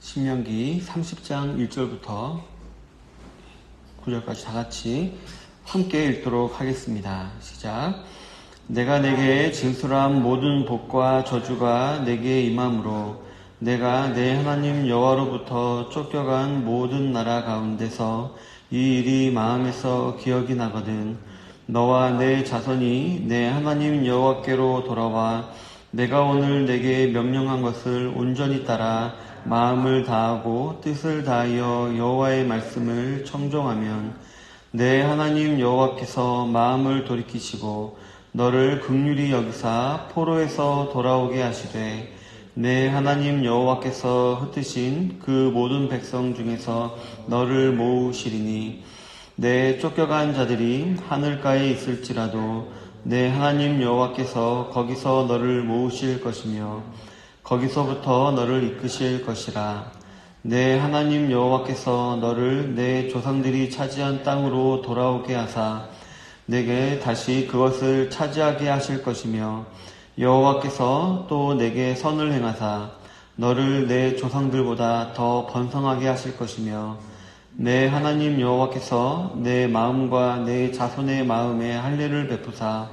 신명기 30장 1절부터 9절까지 다 같이 함께 읽도록 하겠습니다. 시작. 내가 내게 진술한 모든 복과 저주가 내게 임함으로 내가 내 하나님 여호와로부터 쫓겨간 모든 나라 가운데서 이 일이 마음에서 기억이 나거든 너와 내 자손이 내 하나님 여호와께로 돌아와 내가 오늘 내게 명령한 것을 온전히 따라 마음을 다하고 뜻을 다하여 여호와의 말씀을 청종하면 내 하나님 여호와께서 마음을 돌이키시고 너를 극률히 여기사 포로에서 돌아오게 하시되 내 하나님 여호와께서 흩으신 그 모든 백성 중에서 너를 모으시리니 내 쫓겨간 자들이 하늘가에 있을지라도 내 하나님 여호와께서 거기서 너를 모으실 것이며 거기서부터 너를 이끄실 것이라. 내 하나님 여호와께서 너를 내 조상들이 차지한 땅으로 돌아오게 하사 내게 다시 그것을 차지하게 하실 것이며 여호와께서 또 내게 선을 행하사 너를 내 조상들보다 더 번성하게 하실 것이며 내 하나님 여호와께서 내 마음과 내 자손의 마음에 할례를 베푸사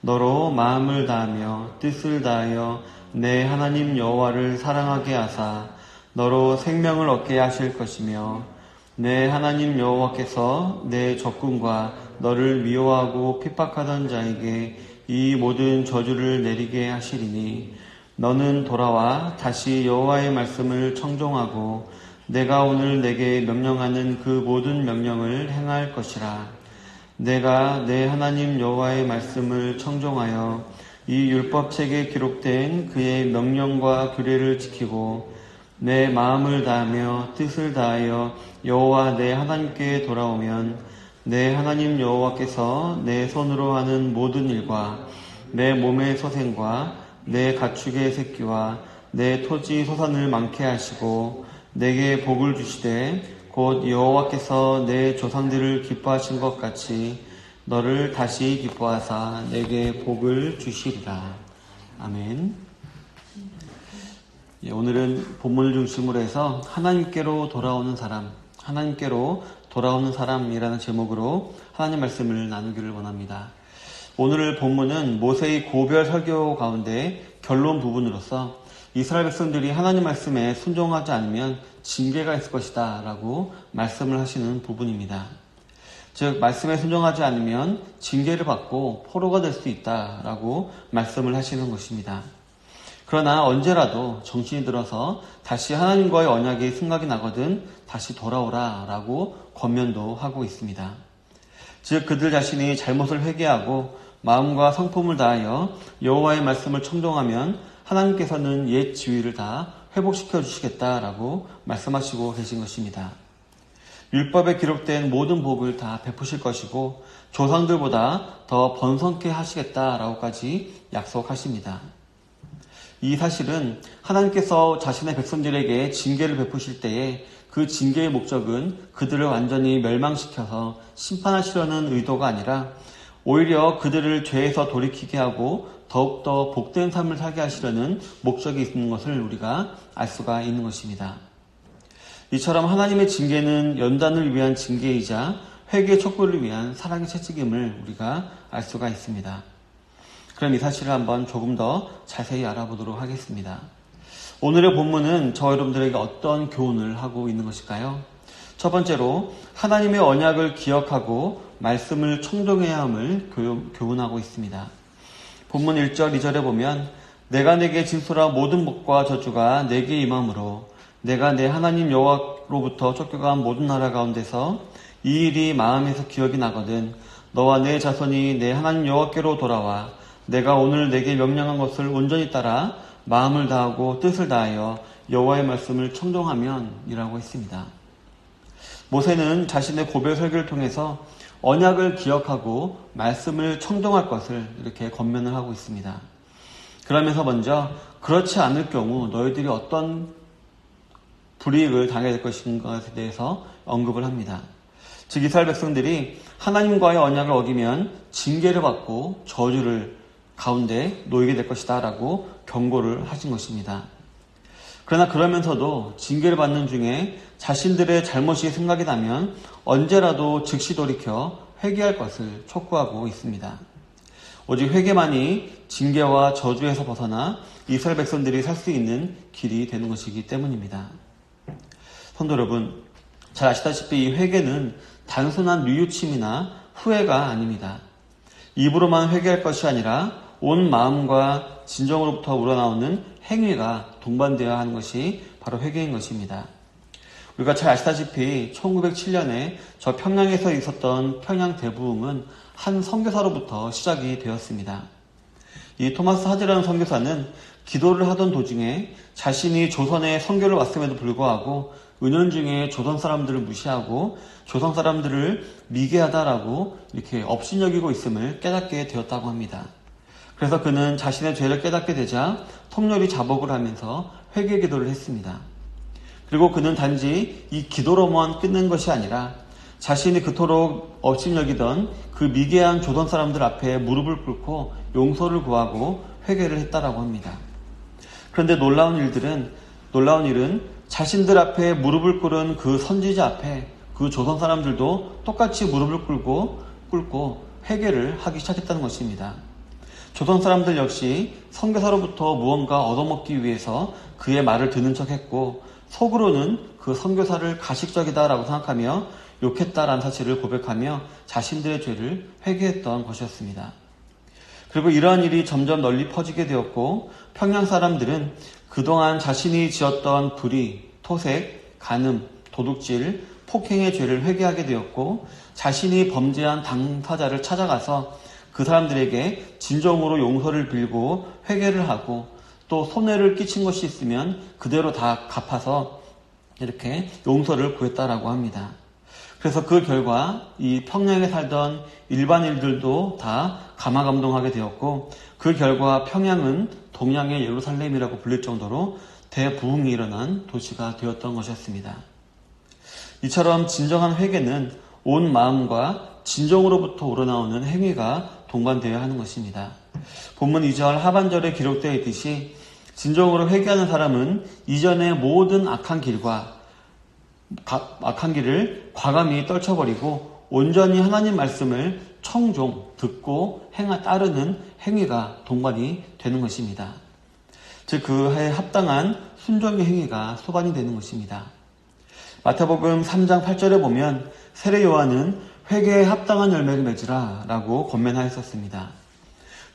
너로 마음을 다하며 뜻을 다하여 내 하나님 여호와를 사랑하게 하사 너로 생명을 얻게 하실 것이며 내 하나님 여호와께서 내 적군과 너를 미워하고 핍박하던 자에게 이 모든 저주를 내리게 하시리니 너는 돌아와 다시 여호와의 말씀을 청종하고 내가 오늘 내게 명령하는 그 모든 명령을 행할 것이라. 내가 내 하나님 여호와의 말씀을 청종하여 이 율법책에 기록된 그의 명령과 규례를 지키고 내 마음을 다하며 뜻을 다하여 여호와 내 하나님께 돌아오면 내 하나님 여호와께서 내 손으로 하는 모든 일과 내 몸의 소생과 내 가축의 새끼와 내 토지 소산을 많게 하시고 내게 복을 주시되 곧 여호와께서 내 조상들을 기뻐하신 것 같이 너를 다시 기뻐하사 내게 복을 주시리라. 아멘. 예, 오늘은 본문을 중심으로 해서 하나님께로 돌아오는 사람, 하나님께로 돌아오는 사람이라는 제목으로 하나님 말씀을 나누기를 원합니다. 오늘 본문은 모세의 고별 설교 가운데 결론 부분으로서 이스라엘 백성들이 하나님 말씀에 순종하지 않으면 징계가 있을 것이다 라고 말씀을 하시는 부분입니다. 즉, 말씀에 순종하지 않으면 징계를 받고 포로가 될 수 있다 라고 말씀을 하시는 것입니다. 그러나 언제라도 정신이 들어서 다시 하나님과의 언약이 생각이 나거든 다시 돌아오라 라고 권면도 하고 있습니다. 즉 그들 자신이 잘못을 회개하고 마음과 성품을 다하여 여호와의 말씀을 청종하면 하나님께서는 옛 지위를 다 회복시켜 주시겠다라고 말씀하시고 계신 것입니다. 율법에 기록된 모든 복을 다 베푸실 것이고 조상들보다 더 번성케 하시겠다라고까지 약속하십니다. 이 사실은 하나님께서 자신의 백성들에게 징계를 베푸실 때에 그 징계의 목적은 그들을 완전히 멸망시켜서 심판하시려는 의도가 아니라 오히려 그들을 죄에서 돌이키게 하고 더욱더 복된 삶을 살게 하시려는 목적이 있는 것을 우리가 알 수가 있는 것입니다. 이처럼 하나님의 징계는 연단을 위한 징계이자 회개 촉구를 위한 사랑의 채찍임을 우리가 알 수가 있습니다. 그럼 이 사실을 한번 조금 더 자세히 알아보도록 하겠습니다. 오늘의 본문은 저 여러분들에게 어떤 교훈을 하고 있는 것일까요? 첫 번째로 하나님의 언약을 기억하고 말씀을 청종해야 함을 교훈하고 있습니다. 본문 1절, 2절에 보면 내가 내게 진술한 모든 복과 저주가 내게 임함으로 내가 내 하나님 여호와로부터 쫓겨간 모든 나라 가운데서 이 일이 마음에서 기억이 나거든 너와 내 자손이 내 하나님 여호와께로 돌아와 내가 오늘 내게 명령한 것을 온전히 따라 마음을 다하고 뜻을 다하여 여호와의 말씀을 청종하면이라고 했습니다. 모세는 자신의 고별 설교를 통해서 언약을 기억하고 말씀을 청종할 것을 이렇게 권면을 하고 있습니다. 그러면서 먼저 그렇지 않을 경우 너희들이 어떤 불이익을 당해야 될 것인가에 대해서 언급을 합니다. 즉 이스라엘 백성들이 하나님과의 언약을 어기면 징계를 받고 저주를 가운데 놓이게 될 것이다 라고 경고를 하신 것입니다. 그러나 그러면서도 징계를 받는 중에 자신들의 잘못이 생각이 나면 언제라도 즉시 돌이켜 회개할 것을 촉구하고 있습니다. 오직 회개만이 징계와 저주에서 벗어나 이스라엘 백성들이 살 수 있는 길이 되는 것이기 때문입니다. 성도 여러분, 잘 아시다시피 이 회개는 단순한 뉘우침이나 후회가 아닙니다. 입으로만 회개할 것이 아니라 온 마음과 진정으로부터 우러나오는 행위가 동반되어야 하는 것이 바로 회개인 것입니다. 우리가 잘 아시다시피 1907년에 저 평양에서 있었던 평양 대부흥은 한 선교사로부터 시작이 되었습니다. 이 토마스 하지라는 선교사는 기도를 하던 도중에 자신이 조선에 선교를 왔음에도 불구하고 은연중에 조선 사람들을 무시하고 조선 사람들을 미개하다라고 이렇게 업신여기고 있음을 깨닫게 되었다고 합니다. 그래서 그는 자신의 죄를 깨닫게 되자 통렬히 자복을 하면서 회개 기도를 했습니다. 그리고 그는 단지 이 기도로만 끝낸 것이 아니라 자신이 그토록 업신여기던 그 미개한 조선 사람들 앞에 무릎을 꿇고 용서를 구하고 회개를 했다라고 합니다. 그런데 놀라운 일들은 놀라운 일은 자신들 앞에 무릎을 꿇은 그 선지자 앞에 그 조선 사람들도 똑같이 무릎을 꿇고 꿇고 회개를 하기 시작했다는 것입니다. 조선 사람들 역시 선교사로부터 무언가 얻어먹기 위해서 그의 말을 듣는 척했고 속으로는 그 선교사를 가식적이다라고 생각하며 욕했다라는 사실을 고백하며 자신들의 죄를 회개했던 것이었습니다. 그리고 이러한 일이 점점 널리 퍼지게 되었고 평양 사람들은 그동안 자신이 지었던 불의, 토색, 간음, 도둑질, 폭행의 죄를 회개하게 되었고 자신이 범죄한 당사자를 찾아가서 그 사람들에게 진정으로 용서를 빌고 회개를 하고 또 손해를 끼친 것이 있으면 그대로 다 갚아서 이렇게 용서를 구했다라고 합니다. 그래서 그 결과 이 평양에 살던 일반인들도 다 감화감동하게 되었고 그 결과 평양은 동양의 예루살렘이라고 불릴 정도로 대부흥이 일어난 도시가 되었던 것이었습니다. 이처럼 진정한 회개는 온 마음과 진정으로부터 우러나오는 행위가 동반되어야 하는 것입니다. 본문 2절 하반절에 기록되어 있듯이 진정으로 회개하는 사람은 이전의 모든 악한 길과 악한 길을 과감히 떨쳐버리고 온전히 하나님 말씀을 청종, 듣고 행하 따르는 행위가 동반이 되는 것입니다. 즉, 그에 합당한 순종의 행위가 소반이 되는 것입니다. 마태복음 3장 8절에 보면 세례 요한은 회개에 합당한 열매를 맺으라 라고 권면하였었습니다.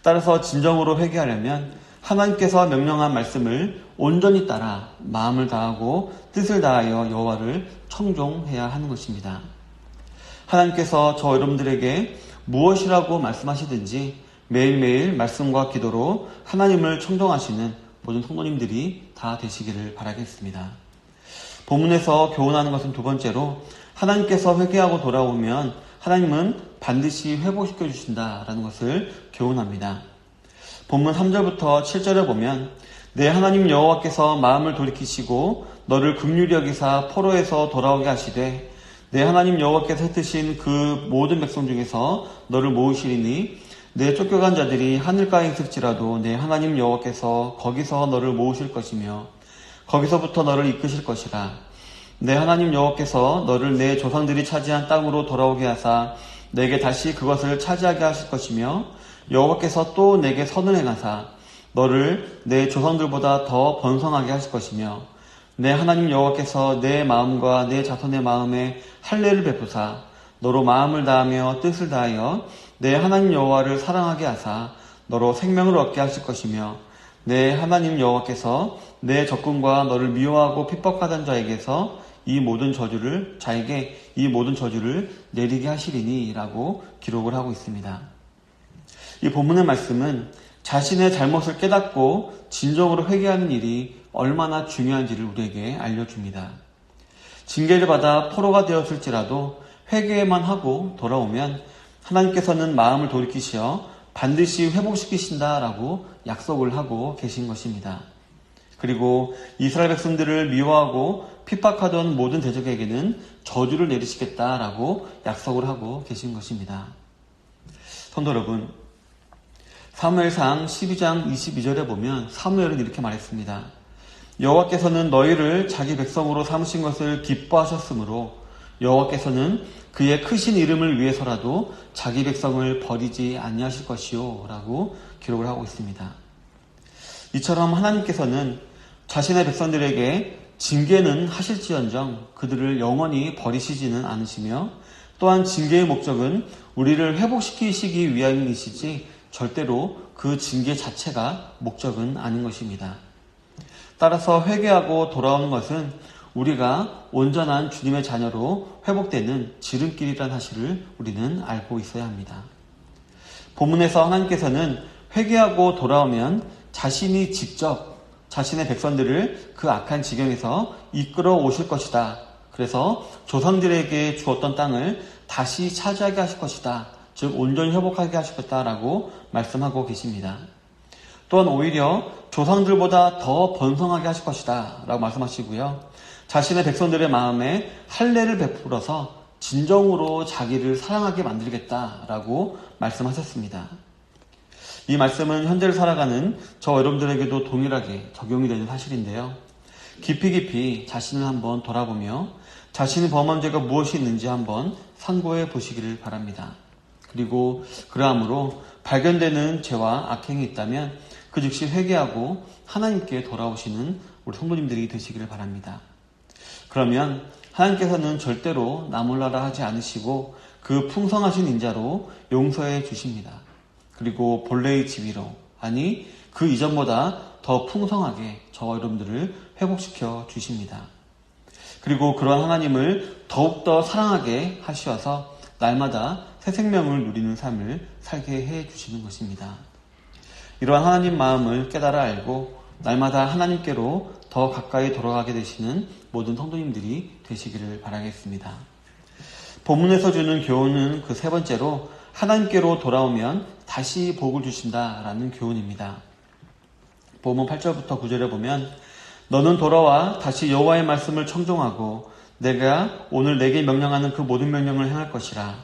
따라서 진정으로 회개하려면 하나님께서 명령한 말씀을 온전히 따라 마음을 다하고 뜻을 다하여 여호와를 청종해야 하는 것입니다. 하나님께서 저 여러분들에게 무엇이라고 말씀하시든지 매일매일 말씀과 기도로 하나님을 청정하시는 모든 성도님들이 다 되시기를 바라겠습니다. 본문에서 교훈하는 것은 두 번째로 하나님께서 회개하고 돌아오면 하나님은 반드시 회복시켜 주신다라는 것을 교훈합니다. 본문 3절부터 7절에 보면 내 하나님 여호와께서 마음을 돌이키시고 너를 극률히 여기사 포로에서 돌아오게 하시되 내 하나님 여호와께서 흩으신 그 모든 백성 중에서 너를 모으시리니 내 쫓겨간 자들이 하늘가에 있을지라도 내 하나님 여호와께서 거기서 너를 모으실 것이며 거기서부터 너를 이끄실 것이라. 내 하나님 여호와께서 너를 내 조상들이 차지한 땅으로 돌아오게 하사 내게 다시 그것을 차지하게 하실 것이며 여호와께서 또 내게 선을 행하사 너를 내 조상들보다 더 번성하게 하실 것이며 내 하나님 여호와께서 내 마음과 내 자손의 마음에 할례를 베푸사 너로 마음을 다하며 뜻을 다하여 내 하나님 여호와를 사랑하게 하사 너로 생명을 얻게 하실 것이며 내 하나님 여호와께서 내 적군과 너를 미워하고 핍박하던 자에게서 이 모든 저주를 자에게 이 모든 저주를 내리게 하시리니라고 기록을 하고 있습니다. 이 본문의 말씀은 자신의 잘못을 깨닫고 진정으로 회개하는 일이 얼마나 중요한지를 우리에게 알려줍니다. 징계를 받아 포로가 되었을지라도 회개만 하고 돌아오면 하나님께서는 마음을 돌이키시어 반드시 회복시키신다라고 약속을 하고 계신 것입니다. 그리고 이스라엘 백성들을 미워하고 핍박하던 모든 대적에게는 저주를 내리시겠다라고 약속을 하고 계신 것입니다. 성도 여러분, 사무엘상 12장 22절에 보면 사무엘은 이렇게 말했습니다. 여호와께서는 너희를 자기 백성으로 삼으신 것을 기뻐하셨으므로 여호와께서는 그의 크신 이름을 위해서라도 자기 백성을 버리지 아니하실 것이요 라고 기록을 하고 있습니다. 이처럼 하나님께서는 자신의 백성들에게 징계는 하실지언정 그들을 영원히 버리시지는 않으시며 또한 징계의 목적은 우리를 회복시키시기 위함이시지 절대로 그 징계 자체가 목적은 아닌 것입니다. 따라서 회개하고 돌아오는 것은 우리가 온전한 주님의 자녀로 회복되는 지름길이라는 사실을 우리는 알고 있어야 합니다. 본문에서 하나님께서는 회개하고 돌아오면 자신이 직접 자신의 백성들을 그 악한 지경에서 이끌어 오실 것이다. 그래서 조상들에게 주었던 땅을 다시 차지하게 하실 것이다. 즉 온전히 회복하게 하시겠다라고 말씀하고 계십니다. 또한 오히려 조상들보다 더 번성하게 하실 것이다 라고 말씀하시고요. 자신의 백성들의 마음에 할례를 베풀어서 진정으로 자기를 사랑하게 만들겠다라고 말씀하셨습니다. 이 말씀은 현재를 살아가는 저 여러분들에게도 동일하게 적용이 되는 사실인데요. 깊이 깊이 자신을 한번 돌아보며 자신이 범한 죄가 무엇이 있는지 한번 상고해 보시기를 바랍니다. 그리고 그러함으로 발견되는 죄와 악행이 있다면 그 즉시 회개하고 하나님께 돌아오시는 우리 성도님들이 되시기를 바랍니다. 그러면 하나님께서는 절대로 나몰라라 하지 않으시고 그 풍성하신 인자로 용서해 주십니다. 그리고 본래의 지위로 아니 그 이전보다 더 풍성하게 저와 여러분들을 회복시켜 주십니다. 그리고 그러한 하나님을 더욱더 사랑하게 하시어서 날마다 새 생명을 누리는 삶을 살게 해 주시는 것입니다. 이러한 하나님 마음을 깨달아 알고 날마다 하나님께로 더 가까이 돌아가게 되시는 모든 성도님들이 되시기를 바라겠습니다. 본문에서 주는 교훈은 그 세 번째로 하나님께로 돌아오면 다시 복을 주신다라는 교훈입니다. 본문 8절부터 9절에 보면 너는 돌아와 다시 여호와의 말씀을 청종하고 내가 오늘 내게 명령하는 그 모든 명령을 행할 것이라.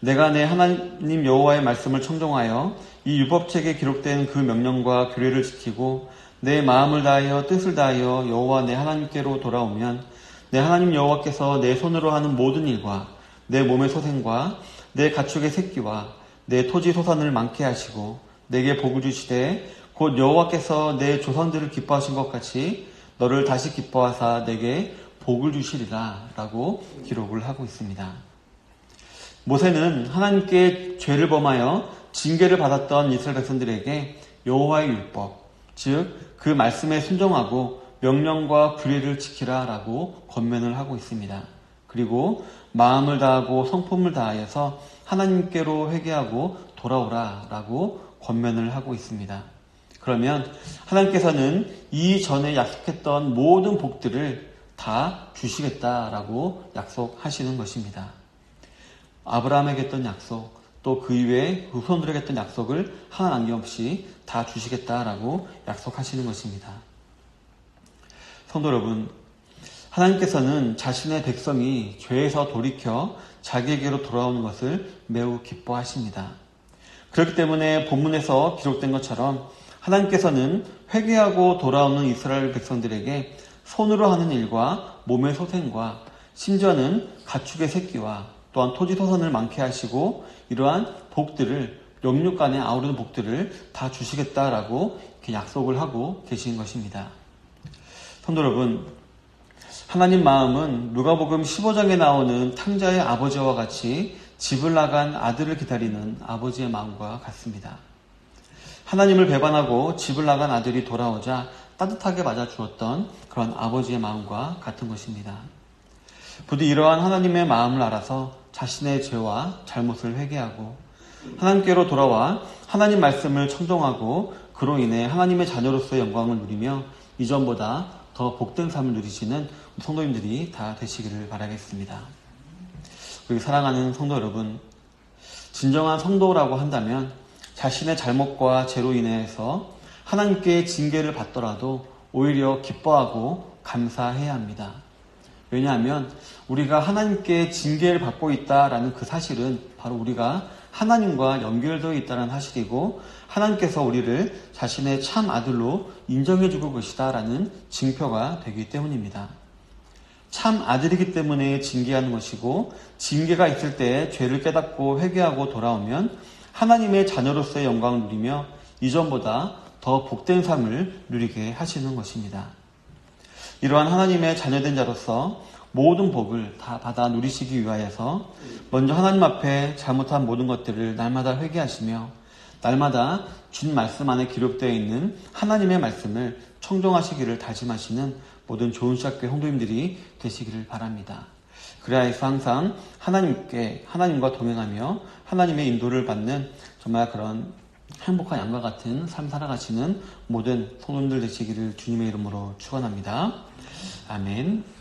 내가 내 하나님 여호와의 말씀을 청종하여 이 율법책에 기록된 그 명령과 규례를 지키고 내 마음을 다하여 뜻을 다하여 여호와 내 하나님께로 돌아오면 내 하나님 여호와께서 내 손으로 하는 모든 일과 내 몸의 소생과 내 가축의 새끼와 내 토지 소산을 많게 하시고 내게 복을 주시되 곧 여호와께서 내 조상들을 기뻐하신 것 같이 너를 다시 기뻐하사 내게 복을 주시리라 라고 기록을 하고 있습니다. 모세는 하나님께 죄를 범하여 징계를 받았던 이스라엘 백성들에게 여호와의 율법, 즉 그 말씀에 순종하고 명령과 규례를 지키라라고 권면을 하고 있습니다. 그리고 마음을 다하고 성품을 다하여서 하나님께로 회개하고 돌아오라라고 권면을 하고 있습니다. 그러면 하나님께서는 이전에 약속했던 모든 복들을 다 주시겠다라고 약속하시는 것입니다. 아브라함에게 했던 약속, 또 그 이외에 후손들에게 했던 약속을 하나 남김없이 다 주시겠다라고 약속하시는 것입니다. 성도 여러분, 하나님께서는 자신의 백성이 죄에서 돌이켜 자기에게로 돌아오는 것을 매우 기뻐하십니다. 그렇기 때문에 본문에서 기록된 것처럼 하나님께서는 회개하고 돌아오는 이스라엘 백성들에게 손으로 하는 일과 몸의 소생과 심지어는 가축의 새끼와 또한 토지 토선을 많게 하시고 이러한 복들을 영육 간에 아우르는 복들을 다 주시겠다라고 이렇게 약속을 하고 계신 것입니다. 성도 여러분, 하나님 마음은 누가복음 15장에 나오는 탕자의 아버지와 같이 집을 나간 아들을 기다리는 아버지의 마음과 같습니다. 하나님을 배반하고 집을 나간 아들이 돌아오자 따뜻하게 맞아 주었던 그런 아버지의 마음과 같은 것입니다. 부디 이러한 하나님의 마음을 알아서 자신의 죄와 잘못을 회개하고 하나님께로 돌아와 하나님 말씀을 청정하고 그로 인해 하나님의 자녀로서의 영광을 누리며 이전보다 더 복된 삶을 누리시는 성도님들이 다 되시기를 바라겠습니다. 그리고 사랑하는 성도 여러분, 진정한 성도라고 한다면 자신의 잘못과 죄로 인해서 하나님께 징계를 받더라도 오히려 기뻐하고 감사해야 합니다. 왜냐하면 우리가 하나님께 징계를 받고 있다라는 그 사실은 바로 우리가 하나님과 연결되어 있다는 사실이고 하나님께서 우리를 자신의 참 아들로 인정해 주고 계시다라는 증표가 되기 때문입니다. 참 아들이기 때문에 징계하는 것이고 징계가 있을 때 죄를 깨닫고 회개하고 돌아오면 하나님의 자녀로서의 영광을 누리며 이전보다 더 복된 삶을 누리게 하시는 것입니다. 이러한 하나님의 자녀된 자로서 모든 복을 다 받아 누리시기 위하여서 먼저 하나님 앞에 잘못한 모든 것들을 날마다 회개하시며 날마다 준 말씀 안에 기록되어 있는 하나님의 말씀을 청정하시기를 다짐하시는 모든 좋은 시학교 성도님들이 되시기를 바랍니다. 그래야 해서 항상 하나님께 하나님과 동행하며 하나님의 인도를 받는 정말 그런 행복한 양과 같은 삶 살아가시는 모든 성도님들 되시기를 주님의 이름으로 축원합니다. 아멘.